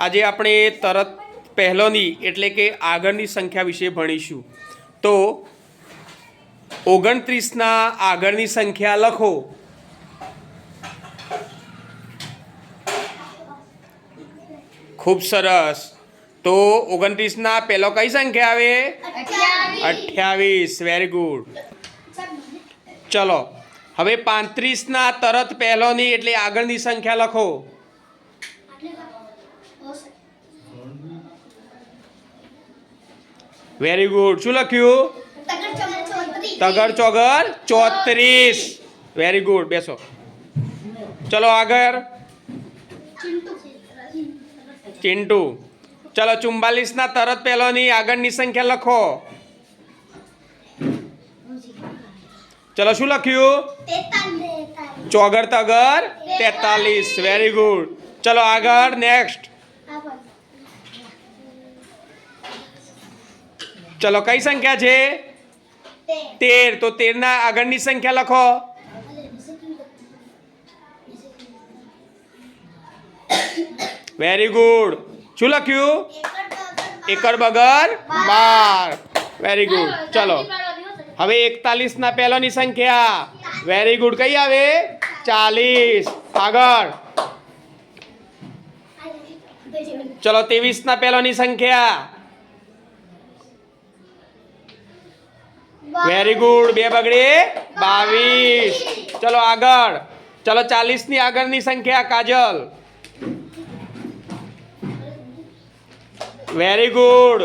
આજે આપણે તરત પહેલોની એટલે કે આગળની સંખ્યા વિશે ભણીશું. તો ઓગણત્રીસના આગળની સંખ્યા લખો. ખૂબ સરસ. તો ઓગણત્રીસના પહેલો કઈ સંખ્યા આવે? અઠ્યાવીસ. વેરી ગુડ ચલો. હવે પાંત્રીસના તરત પહેલોની એટલે આગળની સંખ્યા લખો. વેરી ગુડ શું લખ્યું? તગર ચોગર ચોત્રીસ. વેરી ગુડ બેસો. ચલો આગળ. ચિંટુ. ચલો ચુમ્બાલીસના તરત પહેલોની આગળની સંખ્યા લખો. ચલો શું લખ્યું? ચોગર તગર તેતાલીસ. વેરી ગુડ ચલો આગળ. નેક્સ્ટ ચલો, કઈ સંખ્યા છે? તેર. તો તેરના આગળની સંખ્યા લખો. વેરી ગુડ શું લખ્યું? એકર બગર બાર. વેરી ગુડ ચલો. હવે એકતાલીસના પહેલાની સંખ્યા. વેરી ગુડ કઈ આવે? ચાલીસ. આગળ. ચલો, ત્રેવીસના પહેલાની સંખ્યા. વેરી ગુડ બે બગડે. બાવીસ. ચલો આગળ. ચલો ચાલીસની આગળની સંખ્યા કાજલ. વેરી ગુડ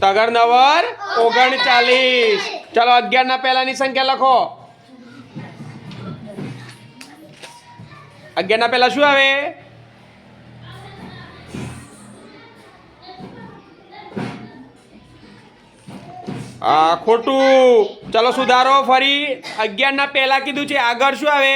તગર નવર ઓગણચાલીસ. ચલો અગિયારના પહેલાની સંખ્યા લખો. અગિયારના પહેલા શું આવે? આ ખોટું. ચલો સુધારો, ફરી અગિયારના પહેલા કીધું છે, આગળ શું આવે?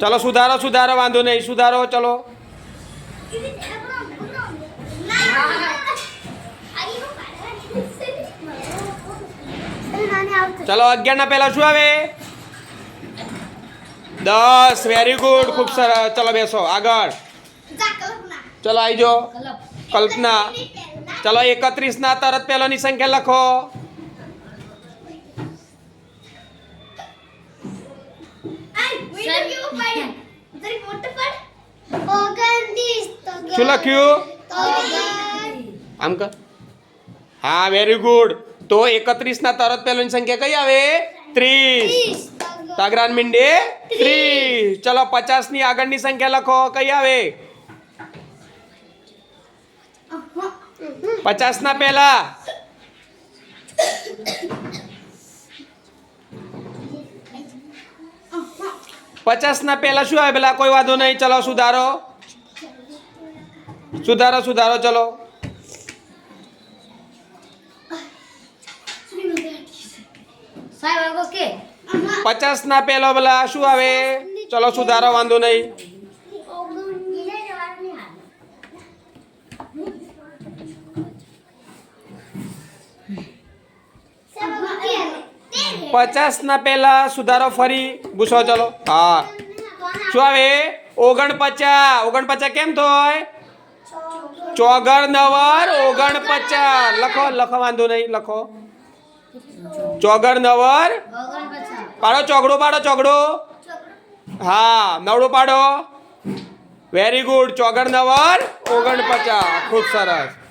ચલો સુધારો સુધારો, વાંધો નહીં, સુધારો, ચલો. ચલો, અગિયારના પહેલા શું આવે? દસ વેરી ગુડ ખૂબ સરસ ચલો બેસો આગળ. ચલો આવી જાઓ કલ્પના. ચલો એકત્રીસના તરત પહેલાની સંખ્યા લખો. શું લખ્યું? આમ કર. હા વેરી ગુડ તો એકત્રીસના તરત પહેલાની સંખ્યા કઈ આવે? ત્રીસ. તાગરાન મીંડે થ્રી ચલો પચાસની આગળની સંખ્યા લખો. કઈ આવે? પચાસના પહેલા. પચાસના પહેલા શું આવે? પેલા કોઈ વાંધો નહીં. ચલો સુધારો. સુધારો સુધારો. ચલો. પચાસના પેલો પેલા શું આવે? ચલો, સુધારો, વાંધો નહીં. પચાસના પેલા સુધારો, ફરી ભૂસો ચલો. હા. શું આવે? ઓગણપચાસ. ઓગણપચાસ કેમ થાય? ચોગર નવર, ઓગણપચાસ. લખો લખો, વાંધો નહીં, લખો. ચોગર નવર? પાડો ચોગડો પાડો ચોગડો. હા, નવડો પાડો. વેરી ગુડ ચોગર નવર ઓગણપચાસ. ખૂબ સરસ.